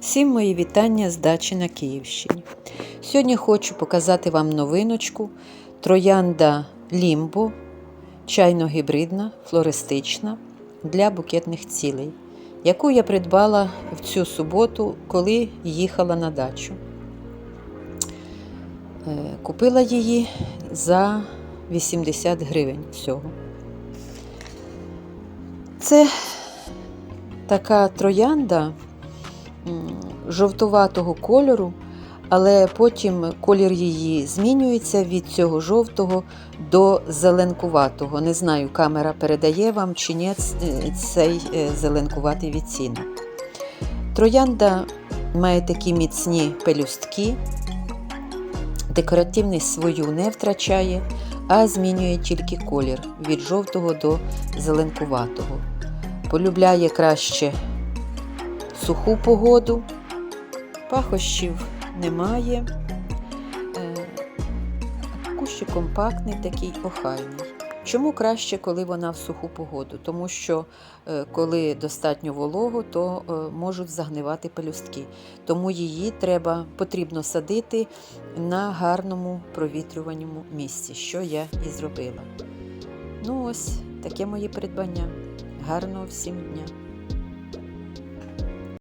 Всім мої вітання з дачі на Київщині. Сьогодні хочу показати вам новиночку троянда Лімбо, чайно-гібридна, флористична для букетних цілей, яку я придбала в цю суботу, коли їхала на дачу. Е, Купила її за 80 гривень всього. Це така троянда жовтуватого кольору, але потім колір її змінюється від цього жовтого до зеленкуватого. Не знаю, камера передає вам чи ні цей е, зеленкуватий відцінок. Троянда має такі міцні пелюстки, декоративність свою не втрачає, а змінює тільки колір від жовтого до зеленкуватого. Полюбляє краще суху погоду, пахощів немає. Е, Кущик компактний, такий охайний. Чому краще, коли вона в суху погоду? Тому що е, коли достатньо волого, то е, можуть загнивати пелюстки. Тому її треба, потрібно садити на гарному провітрюваному місці, що я і зробила. Ну ось таке моє придбання. Гарного всім дня!